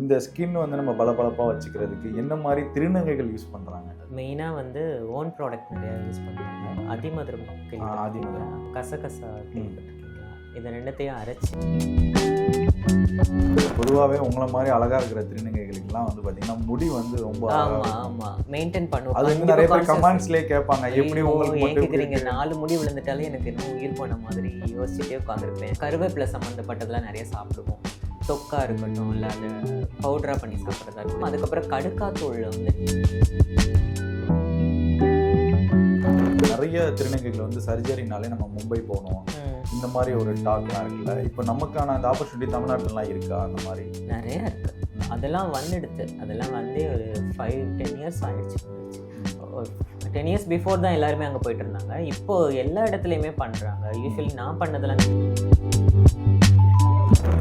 இந்த ஸ்கின் வந்து நம்ம பளபளப்பாக வச்சுக்கிறதுக்கு என்ன மாதிரி திருநங்கைகள் யூஸ் பண்ணுறாங்க மெயினாக வந்து ஓன் ப்ராடக்ட் நிறையா யூஸ் பண்ணுவாங்க அதிமதுரம் அதிமதுரம். கசகசா இதை ரெண்டத்தையும் அரைச்சி. பொதுவாகவே உங்களை மாதிரி அழகாக இருக்கிற திருநங்கைகளுக்கெல்லாம் வந்து பார்த்தீங்கன்னா முடி வந்து ரொம்ப ஆமாம். ஆமாம் மெயின்டைன் பண்ணுவோம். அது வந்து நிறைய பேர் கமெண்ட்ஸ்லேயே கேட்பாங்க. எப்படி உங்களுக்கு ஏன் கேட்குறீங்க? நாலு முடி விழுந்துட்டாலே எனக்கு இன்னும் உயிர் போன மாதிரி? யோசிச்சுட்டே உட்காந்துருப்பேன். கருவேப்பிலை சம்மந்தப்பட்டதெல்லாம் நிறைய சாப்பிடுவோம். தொக்கா இருக்கட்டும் இல்லை அதை பவுடராக பண்ணி சாப்பிட்றதா இருக்கும் அதுக்கப்புறம் கடுக்காத்தூளில் வந்து. நிறைய திருநங்கைகள் வந்து சர்ஜரினாலே நம்ம மும்பை போகணும். இந்த மாதிரி ஒரு டாக்லாம் இருக்குல்ல. இப்போ நமக்கான அந்த ஆப்பர்ச்சுனிட்டி தமிழ்நாட்டுலலாம் இருக்கா அந்த மாதிரி? நிறைய இருக்கு. அதெல்லாம் வந்துடுது. அதெல்லாம் வந்து ஒரு ஃபைவ் டென் இயர்ஸ் ஆயிடுச்சு. டென் இயர்ஸ் பிஃபோர் தான் எல்லாருமே அங்கே போயிட்டு இருந்தாங்க. இப்போ எல்லா இடத்துலையுமே பண்ணுறாங்க யூஸ்வலி நான் பண்ணதெல்லாம்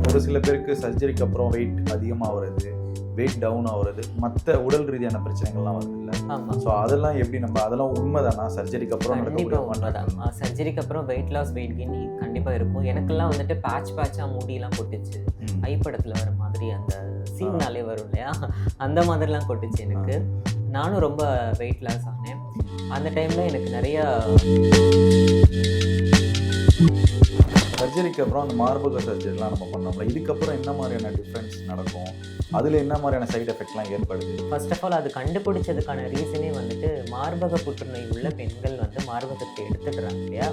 ஒரு சில பேருக்கு சர்ஜரிக்கு அப்புறம் வெயிட் அதிகமாகிறது வெயிட் டவுன் ஆகுறது மற்ற உடல் ரீதியான பிரச்சனைகள்லாம் வருது இல்லை ஸோ அதெல்லாம் எப்படி நம்ம அதெல்லாம் உண்மைதானா? சர்ஜரிக்கு அப்புறம் கண்டிப்பாக உண்மைதான். சர்ஜரிக்கு அப்புறம் வெயிட் லாஸ் வெயிட் கெயின் கண்டிப்பாக இருக்கும். எனக்கெல்லாம் வந்துட்டு பேட்ச் பேட்சாக முடியெல்லாம் கொட்டுச்சு. ம். ஐப்படத்தில் வர மாதிரி அந்த சீன்னாலே வரும் இல்லையா? அந்த மாதிரிலாம் கொட்டுச்சு எனக்கு. நானும் ரொம்ப வெயிட் லாஸ் ஆனேன். அந்த டைமில் எனக்கு நிறையா சர்ஜரிக்கு அப்புறம் அந்த மார்பக சர்ஜரிலாம் நம்ம பண்ணோம்ல. இதுக்கப்புறம் என்ன மாதிரியான டிஃப்ரென்ஸ் நடக்கும்? அதில் என்ன மாதிரியான சைட் எஃபெக்ட்லாம் ஏற்படுது? ஃபர்ஸ்ட் ஆஃப் ஆல் அது கண்டுபிடிச்சதுக்கான ரீசனே வந்துட்டு மார்பக புற்றுநோய் உள்ள பெண்கள் வந்து மார்பகத்தை எடுத்துடுறாங்க இல்லையா?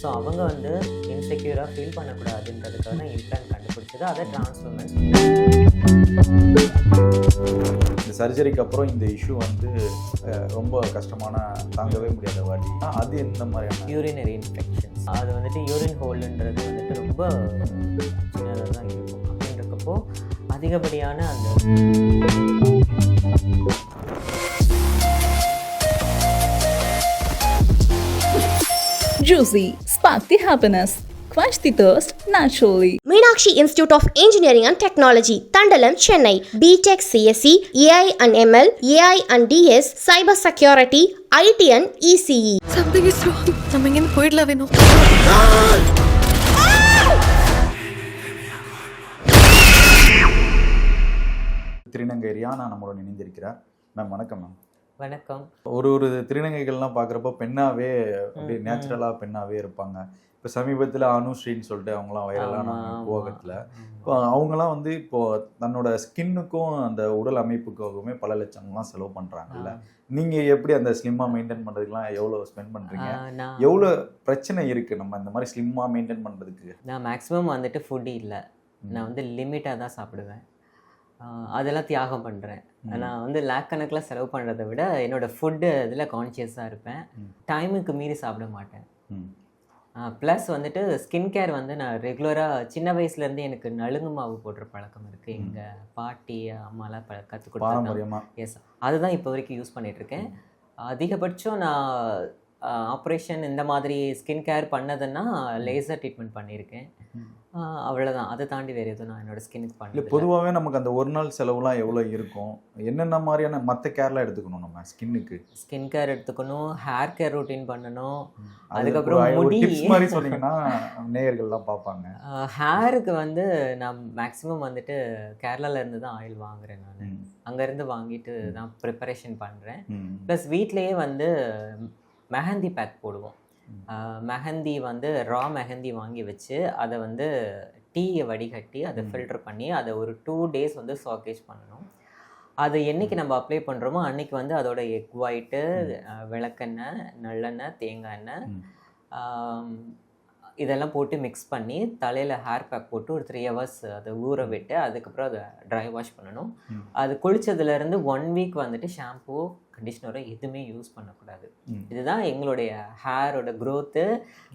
ஸோ அவங்க வந்து இன்செக்யூராக ஃபீல் பண்ணக்கூடாதுன்றதுக்காக தான் இம்ப்ளான் கண்டுபிடிச்சது அதை டிரான்ஸ்ஃபர்மெண்ட் இந்த சர்ஜரிக்கு அப்புறம் இந்த இஷ்யூ வந்து ரொம்ப கஷ்டமான தாங்கவே முடியாத வாடி அது எந்த மாதிரியான? யூரினரி இன்ஃபெக்ஷன்ஸ் அது வந்துட்டு யூரின் ஹோல்ன்றது வந்துட்டு ரொம்ப சின்னதாக தான் இருக்கும். அப்படின்றக்கப்போ அதிகப்படியான அந்த Juicy, spark the happiness, quench the thirst naturally. Meenakshi Institute of Engineering and Technology, Tandalam, Chennai. BTech CSE, AI and ML, AI and DS, Cyber Security, IT and E ECE. Something is wrong நம்ம இங்கேருந்து போயிடலாம் வேணும் திருநங்கை ரியானா நம்மளோட இணைந்திருக்கிறார் ma'am வணக்கம் ma'am வணக்கம் ஒரு ஒரு திருநங்கைகள்லாம் பார்க்குறப்போ பெண்ணாவே அப்படியே ம். நேச்சுரலாக பெண்ணாவே இருப்பாங்க இப்போ சமீபத்தில் அனுஸ்ரீன்னு சொல்லிட்டு அவங்களாம் வைரலான. போகத்தில். இப்போ அவங்களாம் வந்து இப்போ தன்னோட ஸ்கின்னுக்கும் அந்த உடல் அமைப்புக்காகவுமே பல லட்சம்லாம் செலவு பண்ணுறாங்கல்ல நீங்க எப்படி அந்த ஸ்லிம்மா மெயின்டைன் பண்றதுக்குலாம் எவ்வளவு ஸ்பெண்ட் நான் எவ்வளவு பிரச்சனை இருக்கு? நம்ம இந்த மாதிரி ஸ்லிம்மா மெயின்டைன் பண்றதுக்கு. நான் மேக்ஸிமம் வந்துட்டு ஃபுட் இல்லை. நான் வந்து லிமிட்டாக தான் சாப்பிடுவேன். அதெல்லாம் தியாகம் பண்ணுறேன். நான் வந்து லேக் கணக்கில் செலவு பண்ணுறதை விட என்னோட ஃபுட்டு இதில் கான்ஷியஸாக இருப்பேன். டைமுக்கு மீறி சாப்பிட மாட்டேன். ப்ளஸ் வந்துட்டு ஸ்கின் கேர் வந்து நான் ரெகுலராக சின்ன வயசுலேருந்து எனக்கு நலுங்கு மாவு போடுற பழக்கம் இருக்குது. எங்கள் பாட்டி அம்மாலாம் ப கற்றுக் கொடுத்தாங்க எஸ் அதுதான் இப்போ வரைக்கும் யூஸ் பண்ணிகிட்ருக்கேன் அதிகபட்சம் நான் ஆப்ரேஷன் இந்த மாதிரி ஸ்கின் கேர் பண்ணதுன்னா லேசர் ட்ரீட்மெண்ட் பண்ணியிருக்கேன். அவ்வளவுதான். அதை தாண்டி வேறு எதுவும் நான் என்னோட ஸ்கின்னுக்கு பண்ணல பொதுவாகவே நமக்கு அந்த ஒரு நாள் செலவுலாம் எவ்வளவு இருக்கும்? என்னென்ன மாதிரியான மற்ற கேர்லாம் எடுத்துக்கணும் நம்ம ஸ்கின்னுக்கு ஸ்கின் கேர் எடுத்துக்கணும் ஹேர் கேர் ரொட்டீன் பண்ணணும். அதுக்கப்புறம். டிப்ஸ் மாதிரி சொன்னீங்கன்னா நேயர்கள்லாம் பார்ப்பாங்க. ஹேருக்கு வந்து நான் மேக்ஸிமம் வந்துட்டு கேரளால இருந்து தான் ஆயில் வாங்குறேன் நான். அங்கேருந்து வாங்கிட்டு தான் ப்ரிப்பரேஷன் பண்ணுறேன். ப்ளஸ் வீட்லேயே வந்து மெஹந்தி பேக் போடுவோம். மெஹந்தி வந்து ரா மெஹந்தி வாங்கி வச்சு அதை வந்து டீயை வடிகட்டி அதை. ஃபில்டர் பண்ணி அதை ஒரு டூ டேஸ் வந்து சாக்கேஜ் பண்ணணும். அது என்னைக்கு நம்ம அப்ளை பண்ணுறோமோ அன்னைக்கு வந்து அதோட எக் ஒயிட்டு விளக்கெண்ணெய் நல்லெண்ணெய் தேங்காய் எண்ணெய் இதெல்லாம் போட்டு மிக்ஸ் பண்ணி தலையில் ஹேர் பேக் போட்டு ஒரு த்ரீ ஹவர்ஸ் அதை ஊற விட்டு அதுக்கப்புறம் அதை ட்ரை வாஷ் பண்ணணும். அது குளிச்சதுலேருந்து ஒன் வீக் வந்துட்டு ஷாம்பு கண்டிஷ்னரோ எதுவுமே யூஸ் பண்ணக்கூடாது. இதுதான் எங்களுடைய ஹேரோட க்ரோத்து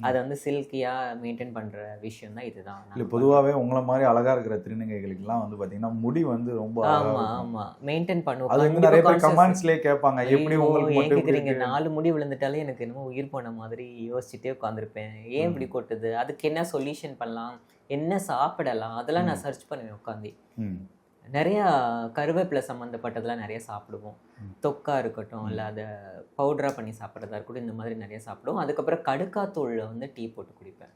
அதை வந்து சில்கியாக மெயின்டைன் பண்ணுற விஷயம் தான் இதுதான். இல்ல பொதுவாகவே உங்களை மாதிரி அழகா இருக்கிற திருநங்கைகளுக்கெல்லாம் வந்து பாத்தீங்கன்னா முடி வந்து ரொம்ப ஆமாம். ஆமாம் மெயின்டைன் பண்ணுவோம். அது வந்து நிறைய பேர் கமெண்ட்ஸ்லயே கேட்பாங்க எப்படி உங்களுக்கு இருக்கு? நாலு முடி விழுந்துட்டாலே எனக்கு என்னமோ உயிர் போன மாதிரி யோசிச்சுட்டே உட்காந்துருப்பேன் ஏன் இப்படி கொட்டுது? அதுக்கு என்ன சொல்யூஷன் பண்ணலாம்? என்ன சாப்பிடலாம்? அதெல்லாம் நான் சர்ச் பண்ணுவேன் உட்காந்து. நிறையா கருவேப்பிலை சம்மந்தப்பட்டதெல்லாம் நிறைய சாப்பிடுவோம். தொக்கா இருக்கட்டும் இல்லை அதை பவுடராக பண்ணி சாப்பிட்றதா இருக்கட்டும் இந்த மாதிரி நிறைய சாப்பிடுவோம். அதுக்கப்புறம் கடுக்காத்தூளில் வந்து டீ போட்டு குடிப்பேன்.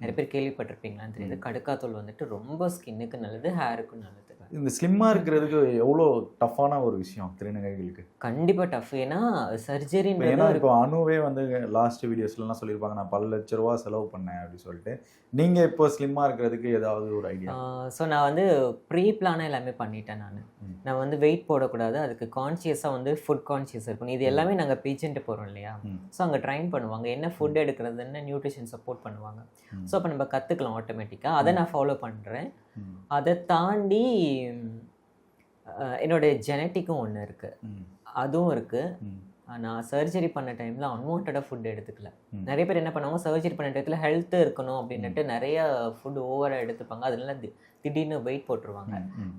நிறைய பேர் கேள்விப்பட்டிருப்பீங்களான்னு தெரியுது. கடுக்காத்தூள் வந்துட்டு ரொம்ப ஸ்கின்னுக்கு நல்லது ஹேருக்கும் நல்லது. இந்த ஸ்லிம்மா இருக்கிறதுக்கு எவ்வளோ டஃப்பான ஒரு விஷயம் திருநங்கைகளுக்கு கண்டிப்பாக டஃப் ஏன்னா இப்ப ஏன்னா இப்போ அணுவே வந்து லாஸ்ட் வீடியோஸ்லாம் சொல்லியிருப்பாங்க நான் பல லட்ச ரூபா செலவு பண்ணேன் அப்படின்னு சொல்லிட்டு. நீங்க இப்போ ஸ்லிம்மா இருக்கிறதுக்கு ஏதாவது ஒரு ஐடியா ஸோ நான் வந்து ப்ரீ பிளானாக எல்லாமே பண்ணிட்டேன் நான். நான் வந்து வெயிட் போடக்கூடாது அதுக்கு கான்சியஸாக வந்து ஃபுட் கான்சியஸ் இருக்கணும். இது எல்லாமே நாங்கள் பேஷண்ட்டு போகிறோம் இல்லையா. ஸோ அங்கே ட்ரைன் பண்ணுவாங்க. என்ன ஃபுட் எடுக்கிறதுன்னு நியூட்ரிஷன் சப்போர்ட் பண்ணுவாங்க. ஸோ அப்போ நம்ம கற்றுக்கலாம் ஆட்டோமேட்டிக்காக அதை நான் ஃபாலோ பண்ணுறேன். அதை தாண்டி என்னோட ஜெனட்டிக்கும் ஒன்று இருக்குது. அதுவும் இருக்குது. நான் சர்ஜரி பண்ண டைமில் அன்வான்டாக ஃபுட் எடுத்துக்கல. நிறைய பேர் என்ன பண்ணுவாங்க சர்ஜரி பண்ண டயத்தில் ஹெல்த் இருக்கணும் அப்படின்னுட்டு நிறைய ஃபுட் ஓவராக எடுத்துப்பாங்க. அதனால திடீர்னு வெயிட் போட்டுருவாங்க.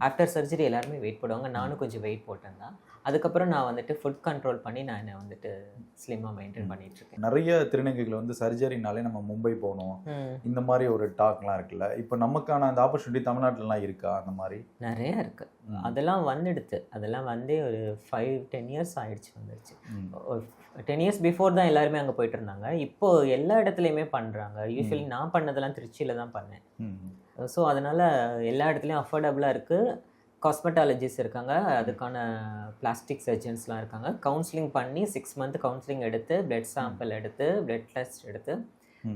ஆஃப்டர் சர்ஜரி எல்லாருமே வெயிட் போடுவாங்க. நானும் கொஞ்சம் வெயிட் போட்டேன் தான். அதுக்கப்புறம் நான் வந்துட்டு ஃபுட் கண்ட்ரோல் பண்ணி நான் என்னை வந்துட்டு ஸ்லிம்மாக மெயின்டைன் பண்ணிட்டு இருக்கேன் நிறைய திருநங்கைகள் வந்து சர்ஜரினாலே நம்ம மும்பை போகணும். இந்த மாதிரி ஒரு டாக்லாம் இருக்குல்ல. இப்போ நமக்கான அந்த ஆப்பர்ச்சுனிட்டி தமிழ்நாட்டிலலாம் இருக்கா அந்த மாதிரி? நிறைய இருக்கு. அதெல்லாம் வந்துடுது அதெல்லாம் வந்தே ஒரு ஃபைவ் டென் இயர்ஸ் ஆயிடுச்சு வந்துடுச்சு. டென் இயர்ஸ் பிஃபோர் தான் எல்லாருமே அங்கே போயிட்டு இருந்தாங்க. இப்போ எல்லா இடத்துலையுமே பண்ணுறாங்க யூஸ்வலி நான் பண்ணதெல்லாம் திருச்சியில் தான் பண்ணேன். ஸோ அதனால் எல்லா இடத்துலையும் அஃபோர்டபுளாக இருக்குது காஸ்மெட்டாலஜிஸ்ட் இருக்காங்க. அதுக்கான பிளாஸ்டிக் சர்ஜன்ஸ்லாம் இருக்காங்க. கவுன்சிலிங் பண்ணி சிக்ஸ் மந்த் கவுன்சிலிங் எடுத்து பிளட் சாம்பிள் எடுத்து பிளட் டெஸ்ட் எடுத்து.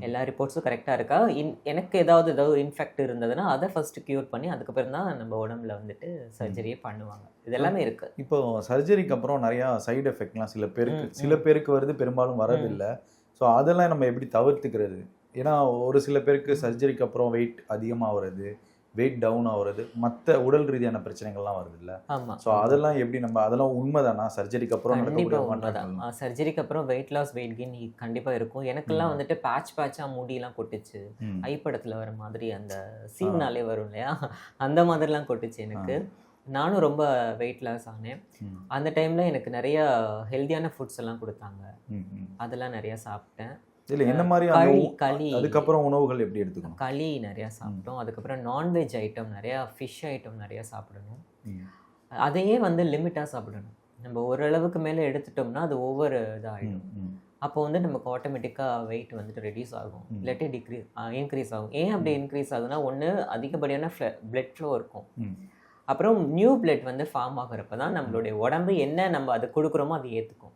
எல்லா ரிப்போர்ட்ஸும் கரெக்டாக இருக்கா? இன் எனக்கு ஏதாவது ஏதாவது இன்ஃபெக்ட் இருந்ததுன்னா அதை ஃபஸ்ட்டு க்யூர் பண்ணி அதுக்கப்புறம் தான் நம்ம உடம்புல வந்துட்டு சர்ஜரியே பண்ணுவாங்க. இது எல்லாமே இருக்குது இப்போ சர்ஜரிக்கு அப்புறம் நிறையா சைடு எஃபெக்ட்லாம் சில பேருக்கு சில பேருக்கு வருது பெரும்பாலும் வரதில்லை. ஸோ அதெல்லாம் நம்ம எப்படி தவிர்த்துக்கிறது? ஏன்னா ஒரு சில பேருக்கு சர்ஜரிக்கு அப்புறம் வெயிட் அதிகமாக வருது வெயிட் டவுன் ஆகுறது மற்ற உடல் ரீதியான பிரச்சனைகள்லாம் வருது இல்லை ஆமாம் ஸோ அதெல்லாம் எப்படி நம்ம அதெல்லாம் உண்மைதானா? சர்ஜரிக்கு அப்புறம் நடக்கக்கூடிய சர்ஜரிக்கு அப்புறம் வெயிட் லாஸ் வெயிட் கெயின் கண்டிப்பாக இருக்கும். எனக்கெல்லாம் வந்துட்டு பேட்ச் பேட்சாக முடியெல்லாம் கொட்டுச்சு. ஐ படத்தில் வர மாதிரி அந்த சீன்னாலே வரும் இல்லையா? அந்த மாதிரிலாம் கொட்டுச்சு எனக்கு. நானும் ரொம்ப வெயிட் லாஸ் ஆனேன். அந்த டைமில் எனக்கு நிறைய ஹெல்தியான ஃபுட்ஸ் எல்லாம் கொடுத்தாங்க. அதெல்லாம் நிறைய சாப்பிட்டேன். இல்ல என்ன மாதிரி களி களி. அதுக்கப்புறம் உணவுகள் எப்படி எடுத்துக்கணும்? களி நிறையா சாப்பிட்டோம். அதுக்கப்புறம் நான்வெஜ் ஐட்டம் நிறையா ஃபிஷ் ஐட்டம் நிறையா சாப்பிடணும். அதையே வந்து லிமிட்டாக சாப்பிடணும். நம்ம ஓரளவுக்கு மேலே எடுத்துட்டோம்னா அது ஒவ்வொரு இதாகிடும். அப்போ வந்து நமக்கு ஆட்டோமேட்டிக்காக வெயிட் வந்துட்டு ரெடியூஸ் ஆகும். இல்லாட்டி டிக்ரீஸ் இன்க்ரீஸ் ஆகும். ஏன் அப்படி இன்க்ரீஸ் ஆகுதுன்னா ஒன்று அதிகப்படியான பிளட் ஃப்ளோ இருக்கும். அப்புறம் நியூ பிளட் வந்து ஃபார்ம் ஆகுறப்ப தான் நம்மளுடைய உடம்பு என்ன நம்ம அது கொடுக்குறோமோ அது ஏற்றுக்கும்.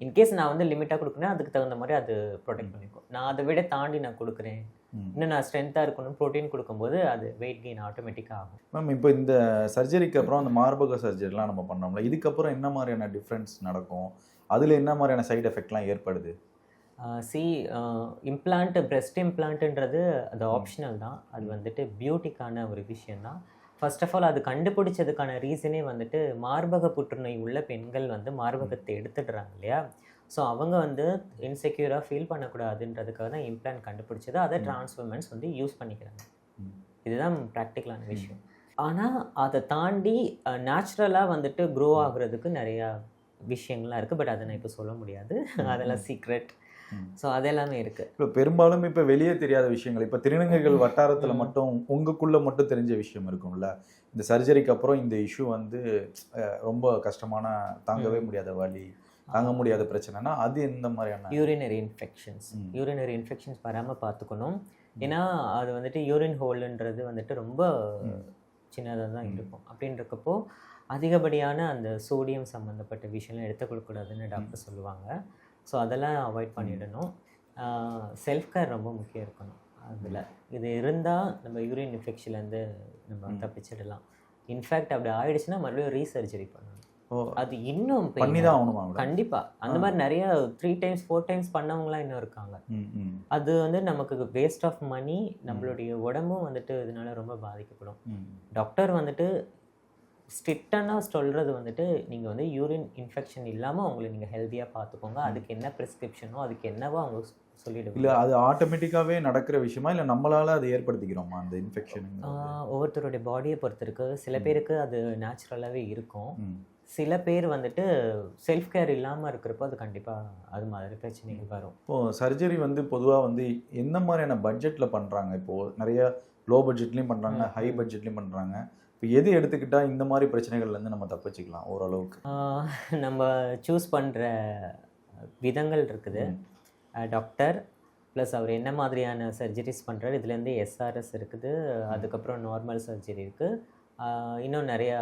இன்கேஸ் நான் வந்து லிமிட்டாக கொடுக்குறேன் அதுக்கு தகுந்த மாதிரி அது ப்ரொடெக்ட் பண்ணிக்கும் நான் அதை விட தாண்டி நான் கொடுக்குறேன். ம். இன்னும் நான் ஸ்ட்ரென்த்தாக இருக்கணும் ப்ரோட்டீன் கொடுக்கும்போது அது வெயிட் கெயின் ஆட்டோமேட்டிக்காக ஆகும். மேம் இப்போ இந்த சர்ஜரிக்கு அப்புறம் அந்த மார்பக சர்ஜரிலாம் நம்ம பண்ணோம்ல இதுக்கப்புறம் என்ன மாதிரியான டிஃப்ரென்ஸ் நடக்கும்? அதில் என்ன மாதிரியான சைடு எஃபெக்ட்லாம் ஏற்படுது? சி இம்ப்ளான்ட் பிரெஸ்ட் இம்ப்ளான்ட்டுன்றது அது ஆப்ஷனல் தான். அது வந்துட்டு பியூட்டிக்கான ஒரு விஷயந்தான் ஃபர்ஸ்ட் ஆஃப் ஆல் அது கண்டுபிடிச்சதுக்கான ரீசனே வந்துட்டு மார்பக புற்றுநோய் உள்ள பெண்கள் வந்து மார்பகத்தை எடுத்துடுறாங்க இல்லையா? ஸோ அவங்க வந்து இன்செக்யூராக ஃபீல் பண்ணக்கூடாதுன்றதுக்காக தான் இம்ப்ளான்ட் கண்டுபிடிச்சது. அதை ம். டிரான்ஸ்ஃபர்மெண்ட்ஸ் வந்து யூஸ் பண்ணிக்கிறாங்க. இதுதான் ப்ராக்டிக்கலான விஷயம். ஆனால் அதை தாண்டி நேச்சுரலாக வந்துட்டு க்ரோ ஆகுறதுக்கு நிறையா விஷயங்கள்லாம் இருக்குது பட் அதை நான் இப்போ சொல்ல முடியாது. அதெல்லாம் சீக்ரெட் ஸோ அதெல்லாமே இருக்குது இப்போ பெரும்பாலும் இப்போ வெளியே தெரியாத விஷயங்கள். இப்போ திருநங்கைகள் வட்டாரத்தில். மட்டும் உங்களுக்குள்ள மட்டும் தெரிஞ்ச விஷயம் இருக்கும்ல. இந்த சர்ஜரிக்கு அப்புறம் இந்த இஷ்யூ வந்து ரொம்ப கஷ்டமான தாங்கவே. முடியாத வலி தாங்க முடியாத பிரச்சனைனா அது எந்த மாதிரியான யூரினரி இன்ஃபெக்ஷன்ஸ். யூரினரி இன்ஃபெக்ஷன்ஸ் வராமல் பார்த்துக்கணும். ஏன்னா அது வந்துட்டு யூரின் ஹோல்ன்றது வந்துட்டு ரொம்ப. சின்னதாக தான். இருக்கும். அப்படின்றக்கப்போ அதிகப்படியான அந்த சோடியம் சம்மந்தப்பட்ட விஷயம்லாம் எடுத்துக்கொள்ளக்கூடாதுன்னு டாக்டர் சொல்லுவாங்க. ஸோ அதெல்லாம் அவாய்ட் பண்ணிடணும். செல்ஃப் கேர் ரொம்ப முக்கியம் இருக்கணும் அதில். இது இருந்தால் நம்ம யூரின் இன்ஃபெக்ஷன்லேருந்து நம்ம. தப்பிச்சிடலாம். இன்ஃபேக்ட் அப்படி ஆயிடுச்சுன்னா மறுபடியும் ரீசர்ஜரி பண்ணணும். அது இன்னும் பண்ணி தான் ஆகணுமா அந்த. மாதிரி நிறைய த்ரீ டைம்ஸ் ஃபோர் டைம்ஸ் பண்ணவங்களாம் இன்னும் இருக்காங்க. அது வந்து நமக்கு வேஸ்ட் ஆஃப் மணி நம்மளுடைய உடம்பும் வந்துட்டு இதனால ரொம்ப பாதிக்கப்படும். டாக்டர் வந்துட்டு ஸ்ட்ரிக்டாக சொல்கிறது வந்துட்டு நீங்கள் வந்து யூரின் இன்ஃபெக்ஷன் இல்லாமல் உங்களை நீங்கள் ஹெல்த்தியாக பார்த்துக்கோங்க. அதுக்கு என்ன ப்ரிஸ்கிரிப்ஷனோ அதுக்கு என்னவோ அவங்க சொ- சொல்லிடுவாங்க? இல்லை அது ஆட்டோமேட்டிக்காகவே நடக்கிற விஷயமா? இல்லை நம்மளால அதை ஏற்படுத்திக்கிறோமா அந்த இன்ஃபெக்ஷன் ஒவ்வொருத்தருடைய பாடியை பொறுத்து இருக்கு சில. பேருக்கு அது நேச்சுரலாகவே இருக்கும். சில பேர் வந்துட்டு செல்ஃப் கேர் இல்லாமல் இருக்கிறப்போ அது கண்டிப்பாக அது மாதிரி பிரச்சனைகள் வரும். இப்போது சர்ஜரி வந்து பொதுவாக வந்து எந்த மாதிரியான பட்ஜெட்டில் பண்ணுறாங்க இப்போது நிறைய லோ பட்ஜெட்லேயும் பண்ணுறாங்க ஹை. பட்ஜெட்லேயும் பண்ணுறாங்க இப்போ எது எடுத்துக்கிட்டால் இந்த மாதிரி பிரச்சனைகள்லேருந்து நம்ம தப்பிச்சுக்கலாம் ஓரளவுக்கு நம்ம சூஸ் பண்ணுற விதங்கள் இருக்குது. டாக்டர் ப்ளஸ் அவர் என்ன மாதிரியான சர்ஜரிஸ் பண்ணுறாரு இதுலேருந்து எஸ்ஆர்எஸ் இருக்குது அதுக்கப்புறம் நார்மல் சர்ஜரி இருக்குது இன்னும் நிறையா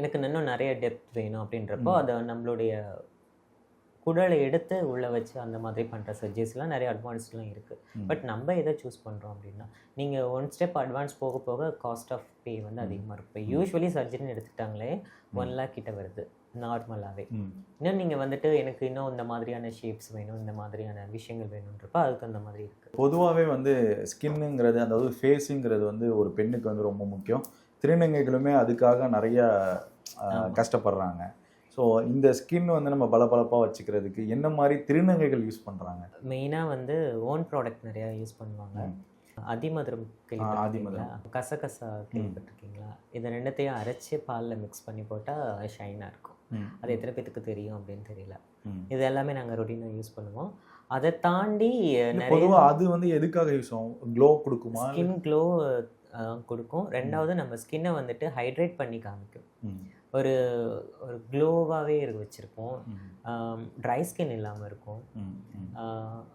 எனக்கு இன்னும் நிறைய டெப்த் வேணும் அப்படின்றப்போ. அதை நம்மளுடைய குடலை எடுத்து உள்ளே வச்சு அந்த மாதிரி பண்ணுற சர்ஜரிஸ்லாம் நிறைய அட்வான்ஸ்லாம் இருக்குது. பட் நம்ம எதை சூஸ் பண்ணுறோம் அப்படின்னா நீங்கள் ஒன் ஸ்டெப் அட்வான்ஸ் போக போக காஸ்ட் ஆஃப் பே வந்து அதிகமாக இருக்கும். இப்போ யூஸ்வலி சர்ஜரின்னு எடுத்துக்கிட்டாங்களே ஒன் லேக் கிட்ட வருது நார்மலாகவே. இன்னும் நீங்கள் வந்துட்டு எனக்கு இன்னும் இந்த மாதிரியான ஷேப்ஸ் வேணும் இந்த மாதிரியான விஷயங்கள் வேணுன்றப்போ அதுக்கு அந்த மாதிரி இருக்குது பொதுவாகவே வந்து ஸ்கின்னுங்கிறது அதாவது ஃபேஸுங்கிறது வந்து ஒரு பெண்ணுக்கு வந்து ரொம்ப முக்கியம். திருநங்கைகளுமே அதுக்காக நிறைய. கஷ்டப்படுறாங்க. ஸோ இந்த ஸ்கின் வந்து நம்ம பளபளப்பாக வச்சுக்கிறதுக்கு என்ன மாதிரி திருநங்கைகள் யூஸ் பண்ணுறாங்க மெயினாக வந்து ஓன் ப்ராடக்ட் நிறையா யூஸ் பண்ணுவாங்க. அதிமதுரம். கேள்விப்பட்டிருக்கீங்களா? கசகசா கேள்விப்பட்டிருக்கீங்களா? இது ரெண்டுத்தையும் அரைச்சி பாலில் மிக்ஸ் பண்ணி போட்டால் ஷைனாக இருக்கும். அது எத்தனை பேத்துக்கு தெரியும் அப்படின்னு தெரியல. இது எல்லாமே நாங்கள் ரொட்டீனாக யூஸ் பண்ணுவோம். அதை தாண்டி பொதுவாக அது வந்து எதுக்காக யூஸ் ஆகும்? க்ளோ கொடுக்குமா? ஸ்கின் க்ளோ கொடுக்கும். ரெண்டாவது நம்ம ஸ்கின்னை வந்துட்டு ஹைட்ரேட் பண்ணி காமிக்கும். ஒரு ஒரு க்ளோவாகவே இருக்கு வச்சுருப்போம் ம். ட்ரை ஸ்கின் இல்லாமல் இருக்கும்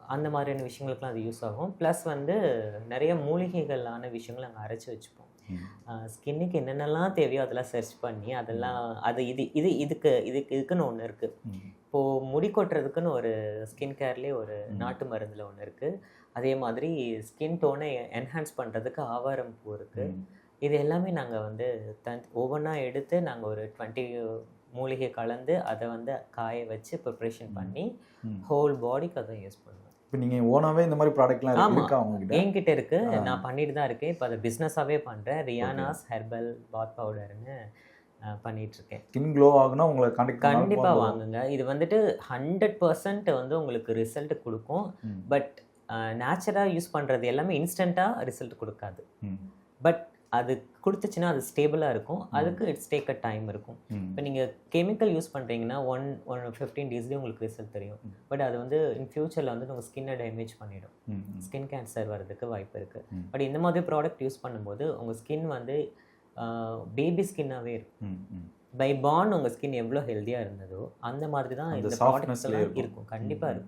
அந்த மாதிரியான விஷயங்களுக்குலாம் அது யூஸ் ஆகும் ப்ளஸ் வந்து நிறைய மூலிகைகளான விஷயங்களை நாங்கள் அரைச்சி வச்சுப்போம். ஸ்கின்னுக்கு என்னென்னலாம் தேவையோ அதெல்லாம் சர்ச் பண்ணி அதெல்லாம் அது இது இது இதுக்கு இதுக்கு இதுக்குன்னு ஒன்று இருக்குது. இப்போது முடி கொட்டுறதுக்குன்னு ஒரு ஸ்கின் கேர்லேயே ஒரு. நாட்டு மருந்தில் ஒன்று இருக்குது அதே மாதிரி ஸ்கின் டோனை என்ஹான்ஸ் பண்ணுறதுக்கு ஆவாரம் பூ இருக்குது. இது எல்லாமே நாங்கள் வந்து தன் ஒவ்வொன்றா எடுத்து நாங்கள் ஒரு டுவெண்ட்டி மூலிகை கலந்து அதை வந்து காய வச்சு ப்ரிப்ரேஷன் பண்ணி. ஹோல் பாடிக்கு அதை யூஸ் பண்ணுவோம். இப்போ நீங்கள் ஓனாவே இந்த மாதிரி ப்ராடக்ட்லாம். இருக்கா உங்ககிட்ட? என்கிட்ட இருக்கு. ஆ. நான் பண்ணிட்டு தான் இருக்கேன். இப்போ அதை பிஸ்னஸாகவே பண்ணுறேன் ரியானாஸ் ஹெர்பல் பாத் பவுடர்னு பண்ணிட்டு இருக்கேன். ஸ்கின் க்ளோ ஆகுனா உங்களை கான்டாக்ட் கண்டிப்பா வாங்குங்க. இது வந்துட்டு ஹண்ட்ரட் பர்சன்ட் வந்து உங்களுக்கு ரிசல்ட் கொடுக்கும். பட் நேச்சுரலாக யூஸ் பண்ணுறது எல்லாமே இன்ஸ்டண்ட்டாக ரிசல்ட் கொடுக்காது. பட் அது கொடுத்துச்சுன்னா அது ஸ்டேபிளாக இருக்கும். அதுக்கு இட்ஸ் டேக் அ டைம் இருக்கும். இப்போ நீங்கள் கெமிக்கல் யூஸ் பண்ணுறீங்கன்னா ஒன் ஒன் ஃபிஃப்டீன் டேஸ்லேயே உங்களுக்கு ரிசல்ட் தெரியும். பட் அது வந்து இன் ஃபியூச்சரில் வந்து உங்கள் ஸ்கின்னை டேமேஜ் பண்ணிடும். ஸ்கின் கேன்சர் வர்றதுக்கு வாய்ப்பு இருக்குது. பட் இந்த மாதிரி ப்ராடக்ட் யூஸ் பண்ணும்போது உங்கள் ஸ்கின் வந்து பேபி ஸ்கின்னாகவே இருக்கும். பை பாண்ட் உங்கள் ஸ்கின் எவ்வளோ ஹெல்த்தியாக இருந்ததோ அந்த மாதிரி தான் இந்த softness ப்ராடக்ட்ஸ் லயே எல்லாம் இருக்கும். கண்டிப்பாக. இருக்கும்.